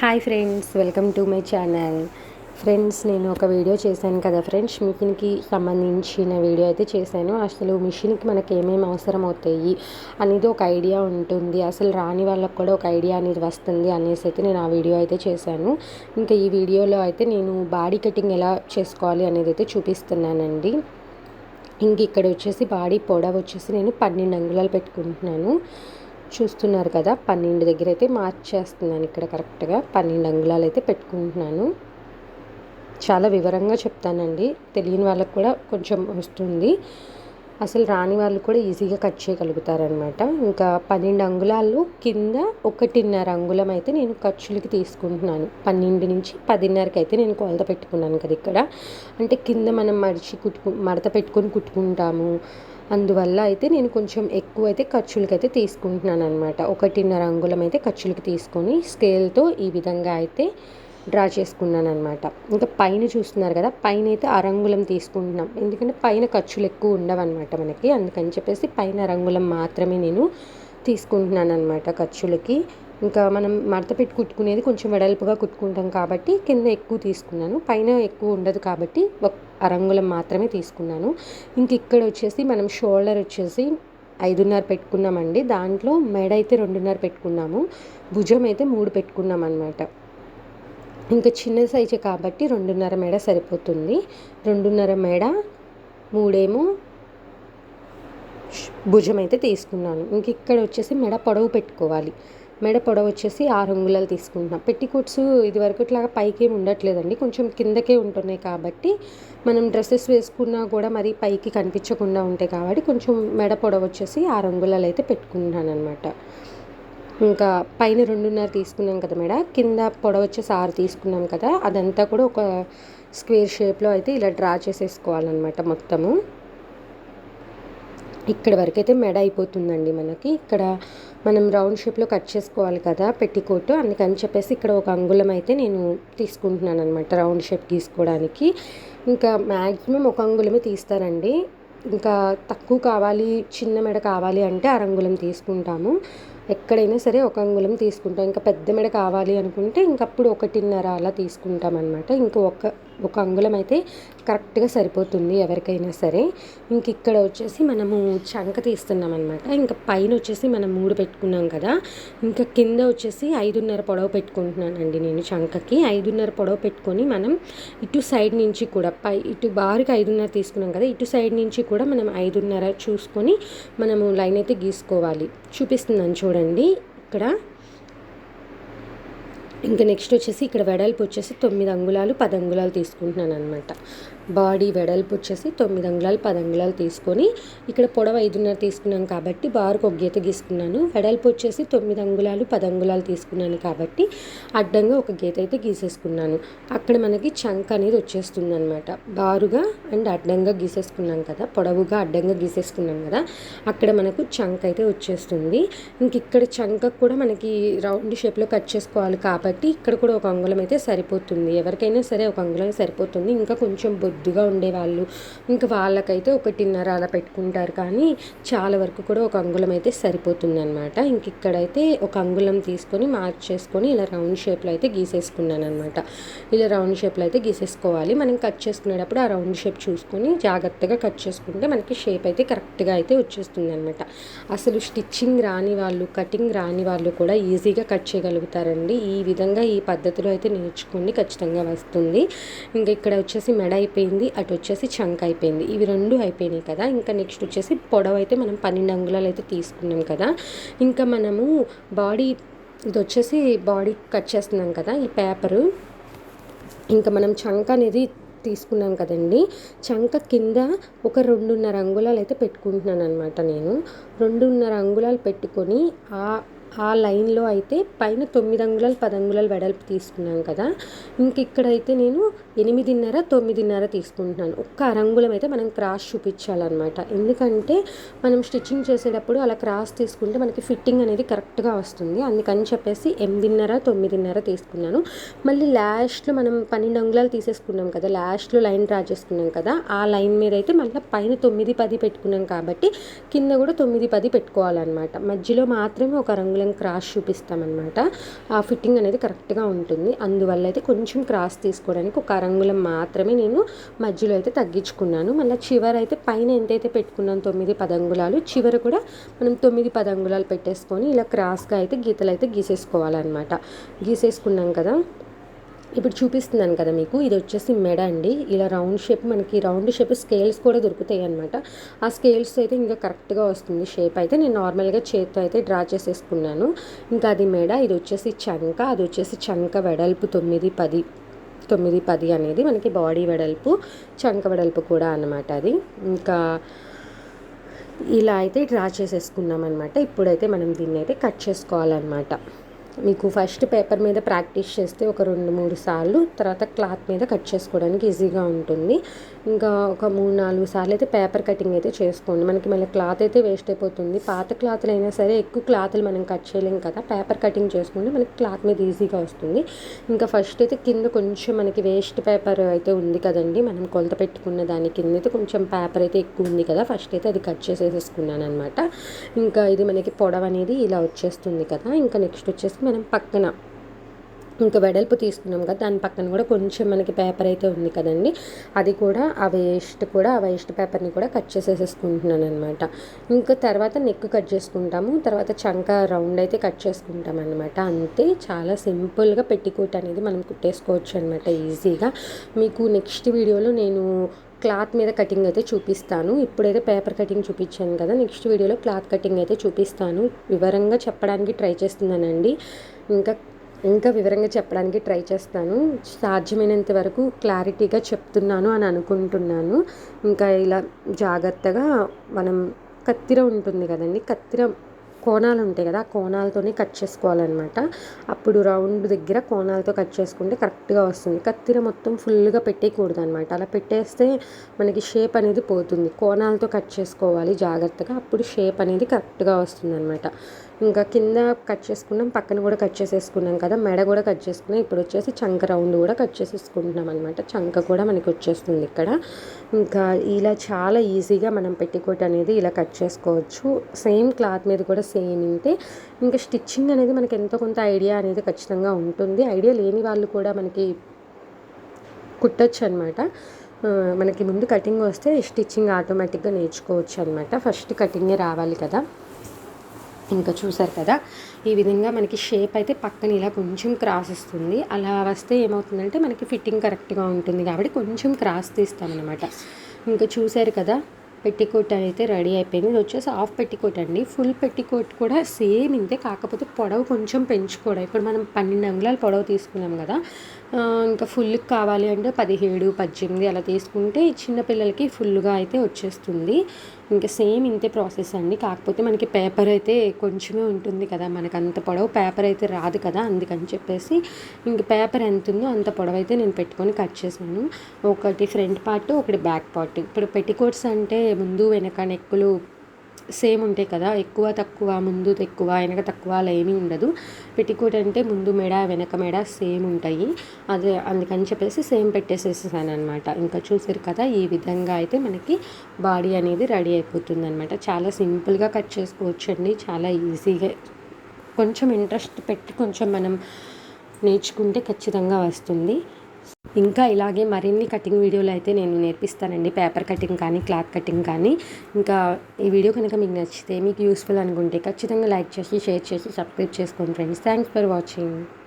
Hi friends welcome to my channel. Friends నేను ఒక video చేశాను కదా ఫ్రెండ్స్ మిషన్కి సంబంధించిన వీడియో అయితే చేశాను. అసలు మిషన్కి మనకి ఏమేమి అవసరం అవుతాయి అనేది ఒక ఐడియా ఉంటుంది. అసలు రాని వాళ్ళకి కూడా ఒక ఐడియా అనేది వస్తుంది అనేసి అయితే నేను ఆ వీడియో అయితే చేశాను. ఇంకా ఈ వీడియోలో అయితే నేను బాడీ కటింగ్ ఎలా చేసుకోవాలి అనేది అయితే చూపిస్తున్నానండి. ఇంక ఇక్కడ వచ్చేసి బాడీ పొడవు వచ్చేసి నేను పన్నెండు అంగుళాలు పెట్టుకుంటున్నాను. చూస్తున్నారు కదా పన్నెండు దగ్గర అయితే మార్చేస్తున్నాను ఇక్కడ కరెక్ట్గా. పన్నెండు అంగుళాలు అయితే పెట్టుకుంటున్నాను. చాలా వివరంగా చెప్తానండి. తెలియని వాళ్ళకు కూడా కొంచెం వస్తుంది. అసలు రాని వాళ్ళు కూడా ఈజీగా కట్ చేయగలుగుతారనమాట ఇంకా పన్నెండు అంగుళాలు కింద ఒకటిన్నర అంగుళం అయితే నేను ఖర్చులకి తీసుకుంటున్నాను. పన్నెండు నుంచి పదిన్నరకి అయితే నేను కొలత పెట్టుకున్నాను కదా ఇక్కడ. అంటే కింద మనం మడిచి కుట్టుకు మడత పెట్టుకొని కుట్టుకుంటాము. అందువల్ల అయితే నేను కొంచెం ఎక్కువ అయితే ఖర్చులకి అయితే తీసుకుంటున్నాను అనమాట ఒకటిన్నర అంగుళం అయితే ఖర్చులకి తీసుకొని స్కేల్తో ఈ విధంగా అయితే డ్రా చేసుకున్నాను అనమాట ఇంకా పైన చూస్తున్నారు కదా పైన అయితే అరంగుళం తీసుకుంటున్నాం. ఎందుకంటే పైన ఖర్చులు ఎక్కువ ఉండవు అనమాట మనకి. అందుకని చెప్పేసి పైన అరంగుళం మాత్రమే నేను తీసుకుంటున్నాను అనమాట ఖర్చులకి. ఇంకా మనం మడత పెట్టి కుట్టుకునేది కొంచెం వెడల్పుగా కుట్టుకుంటాం కాబట్టి కింద ఎక్కువ తీసుకున్నాను. పైన ఎక్కువ ఉండదు కాబట్టి ఒక అరంగుళం మాత్రమే తీసుకున్నాను. ఇంక ఇక్కడ వచ్చేసి మనం షోల్డర్ వచ్చేసి ఐదున్నర పెట్టుకున్నామండి. దాంట్లో మెడ అయితే రెండున్నర పెట్టుకున్నాము. భుజం అయితే మూడు పెట్టుకున్నాం అనమాట ఇంకా చిన్న సైజు కాబట్టి రెండున్నర మెడ సరిపోతుంది. రెండున్నర మెడ మూడేమో భుజం అయితే తీసుకున్నాను. ఇంక ఇక్కడ వచ్చేసి మెడ పొడవు పెట్టుకోవాలి. మెడ పొడవు వచ్చేసి ఆరు అంగుళాలు తీసుకుంటున్నాం. పెట్టికోట్స్ ఇది వరకు ఇట్లాగా పైకి ఏమి ఉండట్లేదండి. కొంచెం కిందకే ఉంటున్నాయి కాబట్టి మనం డ్రెస్సెస్ వేసుకున్నా కూడా మరి పైకి కనిపించకుండా ఉంటాయి కాబట్టి కొంచెం మెడ పొడవు వచ్చేసి ఆరు అంగుళాలు అయితే పెట్టుకుంటున్నాను అనమాట ఇంకా పైన రెండున్నర తీసుకున్నాం కదా మేడం. కింద పొడవచ్చే వచ్చేసి ఆరు తీసుకున్నాం కదా. అదంతా కూడా ఒక స్క్వేర్ షేప్లో అయితే ఇలా డ్రా చేసేసుకోవాలన్నమాట మొత్తము. ఇక్కడ వరకు అయితే మెడ అయిపోతుందండి మనకి. ఇక్కడ మనం రౌండ్ షేప్లో కట్ చేసుకోవాలి కదా పెట్టికోటు. అందుకని చెప్పేసి ఇక్కడ ఒక అంగుళం అయితే నేను తీసుకుంటున్నాను అనమాట రౌండ్ షేప్ గీసుకోవడానికి. ఇంకా మ్యాక్సిమం ఒక అంగుళమే తీస్తారండి. ఇంకా తక్కువ కావాలి చిన్న మెడ కావాలి అంటే అరంగుళం తీసుకుంటాము. ఎక్కడైనా సరే ఒక అంగుళం తీసుకుంటాం. ఇంకా పెద్ద మెడ కావాలి అనుకుంటే ఇంకప్పుడు ఒకటిన్నర అలా తీసుకుంటాం అనమాట ఇంకా ఒక ఒక అంగుళం అయితే కరెక్ట్గా సరిపోతుంది ఎవరికైనా సరే. ఇంక ఇక్కడ వచ్చేసి మనము చంక తీస్తున్నాం అనమాట ఇంకా పైన వచ్చేసి మనం మూడు పెట్టుకున్నాం కదా. ఇంకా కింద వచ్చేసి ఐదున్నర పొడవు పెట్టుకుంటున్నానండి నేను చంకకి. ఐదున్నర పొడవు పెట్టుకొని మనం ఇటు సైడ్ నుంచి కూడా పై ఇటు బారికి ఐదున్నర తీసుకున్నాం కదా ఇటు సైడ్ నుంచి కూడా మనం ఐదున్నర చూసుకొని మనము లైన్ అయితే గీసుకోవాలి. చూపిస్తున్నాను చూడండి. ఇక్కడ ఇంకా నెక్స్ట్ వచ్చేసి ఇక్కడ వెడల్పు వచ్చేసి తొమ్మిది అంగుళాలు పది అంగుళాలు తీసుకుంటున్నాను అనమాట బాడీ వెడల్పు వచ్చేసి తొమ్మిది అంగుళాలు పది అంగుళాలు తీసుకొని ఇక్కడ పొడవు ఐదున్నర తీసుకున్నాను కాబట్టి బారుకు ఒక గీత గీసుకున్నాను. వెడల్పు వచ్చేసి తొమ్మిది అంగుళాలు పది అంగుళాలు తీసుకున్నాను కాబట్టి అడ్డంగా ఒక గీత అయితే గీసేసుకున్నాను. అక్కడ మనకి చంక్ అనేది వచ్చేస్తుంది అనమాట బారుగా అండ్ అడ్డంగా గీసేసుకున్నాం కదా పొడవుగా అడ్డంగా గీసేసుకున్నాం కదా అక్కడ మనకు చంక్ అయితే వచ్చేస్తుంది. ఇంక ఇక్కడ చంక కూడా మనకి రౌండ్ షేప్లో కట్ చేసుకోవాలి కాబట్టి ఇక్కడ కూడా ఒక అంగుళం అయితే సరిపోతుంది. ఎవరికైనా సరే ఒక అంగుళం సరిపోతుంది. ఇంకా కొంచెం బొద్దుగా ఉండేవాళ్ళు. ఇంకా వాళ్ళకైతే ఒకటిన్నర అలా పెట్టుకుంటారు. కానీ చాలా వరకు కూడా ఒక అంగుళం అయితే సరిపోతుంది అనమాట ఇంక ఇక్కడైతే ఒక అంగుళం తీసుకొని మార్క్ చేసుకొని ఇలా రౌండ్ షేప్లో అయితే గీసేసుకున్నాను అనమాట ఇలా రౌండ్ షేప్లో అయితే గీసేసుకోవాలి. మనం కట్ చేసుకునేటప్పుడు ఆ రౌండ్ షేప్ చూసుకొని జాగ్రత్తగా కట్ చేసుకుంటే మనకి షేప్ అయితే కరెక్ట్గా అయితే వచ్చేస్తుంది అనమాట అసలు స్టిచ్చింగ్ రాని వాళ్ళు కటింగ్ రాని వాళ్ళు కూడా ఈజీగా కట్ చేయగలుగుతారండి. ఈ విధంగా ఈ పద్ధతిలో అయితే నేర్చుకోండి. ఖచ్చితంగా వస్తుంది. ఇంకా ఇక్కడ వచ్చేసి మెడ అయిపోయింది. అటు వచ్చేసి చంక్ అయిపోయింది. ఇవి రెండు అయిపోయినాయి కదా ఇంకా నెక్స్ట్ వచ్చేసి పొడవు అయితే మనం పన్నెండు అంగుళాలు అయితే తీసుకున్నాం కదా. ఇంకా మనము బాడీ ఇది వచ్చేసి బాడీ కట్ చేస్తున్నాం కదా ఈ పేపరు. ఇంకా మనం చంక్ అనేది తీసుకున్నాం కదండి. చంక కింద ఒక రెండున్నర అంగుళాలు అయితే పెట్టుకుంటున్నాను అనమాట నేను. రెండున్నర అంగుళాలు పెట్టుకొని ఆ ఆ లైన్లో అయితే పైన తొమ్మిది అంగుళాలు పది అంగుళాలు వెడల్పు తీసుకున్నాం కదా. ఇంక ఇక్కడైతే నేను ఎనిమిదిన్నర తొమ్మిదిన్నర తీసుకుంటున్నాను. ఒక్క అరంగుళం అయితే మనం క్రాస్ చూపించాలన్నమాట. ఎందుకంటే మనం స్టిచ్చింగ్ చేసేటప్పుడు అలా క్రాస్ తీసుకుంటే మనకి ఫిట్టింగ్ అనేది కరెక్ట్గా వస్తుంది. అందుకని చెప్పేసి ఎనిమిదిన్నర తొమ్మిదిన్నర తీసుకున్నాను. మళ్ళీ లాస్ట్లో మనం పన్నెండు అంగుళాలు తీసేసుకున్నాం కదా లాస్ట్లో లైన్ డ్రా చేసుకున్నాం కదా ఆ లైన్ మీద అయితే మళ్ళీ పైన తొమ్మిది పది పెట్టుకున్నాం కాబట్టి కింద కూడా తొమ్మిది పది పెట్టుకోవాలన్నమాట. మధ్యలో మాత్రమే ఒక రంగులం క్రాస్ చూపిస్తామన్నమాట. ఆ ఫిట్టింగ్ అనేది కరెక్ట్గా ఉంటుంది. అందువల్ల అయితే కొంచెం క్రాస్ తీసుకోవడానికి ఒక రంగులం మాత్రమే నేను మధ్యలో అయితే తగ్గించుకున్నాను. మళ్ళీ చివర అయితే పైన ఎంతైతే పెట్టుకున్నాను తొమ్మిది పదంగుళాలు చివర కూడా మనం తొమ్మిది పదంగుళాలు పెట్టేసుకొని ఇలా క్రాస్గా అయితే గీతలు అయితే గీసేసుకోవాలన్నమాట. గీసేసుకున్నాం కదా. ఇప్పుడు చూపిస్తున్నాను కదా మీకు. ఇది వచ్చేసి మెడ అండి. ఇలా రౌండ్ షేప్ మనకి రౌండ్ షేప్ స్కేల్స్ కూడా దొరుకుతాయి అనమాట ఆ స్కేల్స్ అయితే ఇంకా కరెక్ట్గా వస్తుంది షేప్ అయితే. నేను నార్మల్గా చేతితో అయితే డ్రా చేసేసుకున్నాను. ఇంకా అది మెడ ఇది వచ్చేసి చంక అది వచ్చేసి చంక వెడల్పు తొమ్మిది పది. తొమ్మిది పది అనేది మనకి బాడీ వెడల్పు చంక వెడల్పు కూడా అనమాట అది. ఇంకా ఇలా అయితే డ్రా చేసేసుకున్నాం అనమాట ఇప్పుడైతే మనం దీన్ని అయితే కట్ చేసుకోవాలన్నమాట. మీకు ఫస్ట్ పేపర్ మీద ప్రాక్టీస్ చేస్తే ఒక రెండు మూడు సార్లు తర్వాత క్లాత్ మీద కట్ చేసుకోవడానికి ఈజీగా ఉంటుంది. ఇంకా ఒక మూడు నాలుగు సార్లు అయితే పేపర్ కటింగ్ అయితే చేసుకోండి. మనకి మళ్ళీ క్లాత్ అయితే వేస్ట్ అయిపోతుంది. పాత క్లాత్లు అయినా సరే ఎక్కువ క్లాత్లు మనం కట్ చేయలేం కదా. పేపర్ కటింగ్ చేసుకుంటే మనకి క్లాత్ మీద ఈజీగా వస్తుంది. ఇంకా ఫస్ట్ అయితే కింద కొంచెం మనకి వేస్ట్ పేపర్ అయితే ఉంది కదండి. మనం కొలత పెట్టుకున్న దాని కింద అయితే కొంచెం పేపర్ అయితే ఎక్కువ ఉంది కదా. ఫస్ట్ అయితే అది కట్ చేసేసుకున్నాను అనమాట ఇంకా ఇది మనకి పొడవ అనేది ఇలా వచ్చేస్తుంది కదా. ఇంకా నెక్స్ట్ వచ్చేసి మనం పక్కన ఇంకా వెడల్పు తీసుకున్నాం కదా దాని పక్కన కూడా కొంచెం మనకి పేపర్ అయితే ఉంది కదండి. అది కూడా ఆ వేస్ట్ కూడా ఆ వేస్ట్ పేపర్ని కూడా కట్ చేసేసుకుంటున్నాను అనమాట ఇంకా తర్వాత నెక్ కట్ చేసుకుంటాము. తర్వాత చంక రౌండ్ అయితే కట్ చేసుకుంటాం అనమాట అంతే చాలా సింపుల్గా పెట్టికోట్ అనేది మనం కుట్టేసుకోవచ్చు అనమాట ఈజీగా మీకు నెక్స్ట్ వీడియోలో నేను క్లాత్ మీద కటింగ్ అయితే చూపిస్తాను. ఇప్పుడైతే పేపర్ కటింగ్ చూపించాను కదా నెక్స్ట్ వీడియోలో క్లాత్ కటింగ్ అయితే చూపిస్తాను. వివరంగా చెప్పడానికి ట్రై చేస్తున్నానండి. ఇంకా ఇంకా వివరంగా చెప్పడానికి ట్రై చేస్తాను. సాధ్యమైనంత వరకు క్లారిటీగా చెప్తున్నాను అని అనుకుంటున్నాను. ఇంకా ఇలా జాగ్రత్తగా మనం కత్తిర ఉంటుంది కదండి కత్తిర కోణాలు ఉంటాయి కదా ఆ కోణాలతోనే కట్ చేసుకోవాలన్నమాట. అప్పుడు రౌండ్ దగ్గర కోణాలతో కట్ చేసుకుంటే కరెక్ట్గా వస్తుంది. కత్తిర మొత్తం ఫుల్గా పెట్టేయకూడదు అనమాట అలా పెట్టేస్తే మనకి షేప్ అనేది పోతుంది. కోణాలతో కట్ చేసుకోవాలి జాగ్రత్తగా. అప్పుడు షేప్ అనేది కరెక్ట్గా వస్తుంది అనమాట ఇంకా కింద కట్ చేసుకున్నాం పక్కన కూడా కట్ చేసేసుకున్నాం కదా మెడ కూడా కట్ చేసుకున్నాం. ఇప్పుడు వచ్చేసి చంక రౌండ్ కూడా కట్ చేసేసుకుంటున్నాం అనమాట చంక కూడా మనకి వచ్చేస్తుంది ఇక్కడ. ఇంకా ఇలా చాలా ఈజీగా మనం పెట్టికోట్ అనేది ఇలా కట్ చేసుకోవచ్చు. సేమ్ క్లాత్ మీద కూడా సేమ్ ఇంతే. ఇంకా స్టిచ్చింగ్ అనేది మనకి ఎంతో కొంత ఐడియా అనేది ఖచ్చితంగా ఉంటుంది. ఐడియా లేని వాళ్ళు కూడా మనకి కుట్టచ్చు అనమాట మనకి ముందు కటింగ్ వస్తే స్టిచ్చింగ్ ఆటోమేటిక్గా నేర్చుకోవచ్చు అనమాట ఫస్ట్ కటింగే రావాలి కదా. ఇంకా చూసారు కదా ఈ విధంగా మనకి షేప్ అయితే పక్కన ఇలా కొంచెం క్రాస్ వస్తుంది అలా వస్తే ఏమవుతుందంటే మనకి ఫిట్టింగ్ కరెక్ట్గా ఉంటుంది కాబట్టి కొంచెం క్రాస్ తీస్తామన్నమాట. ఇంకా చూసారు కదా పెట్టికోట్ అయితే రెడీ అయిపోయింది. ఇది వచ్చేసి హాఫ్ పెట్టికోట్ అండి. ఫుల్ పెట్టికోట్ కూడా సేమ్ ఇంతే కాకపోతే పొడవు కొంచెం పెంచుకోవడం. ఇప్పుడు మనం పన్నెండు అంగుళాలు పొడవు తీసుకున్నాం కదా ఇంకా ఫుల్కి కావాలి అంటే పదిహేడు పద్దెనిమిది అలా తీసుకుంటే చిన్నపిల్లలకి ఫుల్గా అయితే వచ్చేస్తుంది. ఇంకా సేమ్ ఇంతే ప్రాసెస్ అండి. కాకపోతే మనకి పేపర్ అయితే కొంచెమే ఉంటుంది కదా మనకు అంత పొడవు పేపర్ అయితే రాదు కదా అందుకని చెప్పేసి ఇంక పేపర్ ఎంత ఉందో అంత పొడవు అయితే నేను పెట్టుకొని కట్ చేశాను. ఒకటి ఫ్రంట్ పార్ట్ ఒకటి బ్యాక్ పార్ట్. ఇప్పుడు పెట్టికోట్స్ అంటే ముందు వెనక నెక్కులు సేమ్ ఉంటాయి కదా ఎక్కువ తక్కువ ముందు ఎక్కువ వెనక తక్కువ అలా ఏమీ ఉండదు. పెట్టికోట్ అంటే ముందు మెడ వెనక మెడ సేమ్ ఉంటాయి. అదే అందుకని చెప్పేసి సేమ్ పెట్టేసేసాను అనమాట ఇంకా చూసారు కదా ఈ విధంగా అయితే మనకి బాడీ అనేది రెడీ అయిపోతుంది అనమాట చాలా సింపుల్గా కట్ చేసుకోవచ్చు అండి చాలా ఈజీగా కొంచెం ఇంట్రెస్ట్ పెట్టి కొంచెం మనం నేర్చుకుంటే ఖచ్చితంగా వస్తుంది. ఇంకా ఇలాగే మరిన్ని కటింగ్ వీడియోలు అయితే నేను నేర్పిస్తానండి. పేపర్ కటింగ్ కానీ క్లాత్ కటింగ్ కానీ. ఇంకా ఈ వీడియో కనుక మీకు నచ్చితే మీకు యూస్ఫుల్ అనుకుంటే ఖచ్చితంగా లైక్ చేసి షేర్ చేసి సబ్స్క్రైబ్ చేసుకోండి ఫ్రెండ్స్ థ్యాంక్స్ ఫర్ వాచింగ్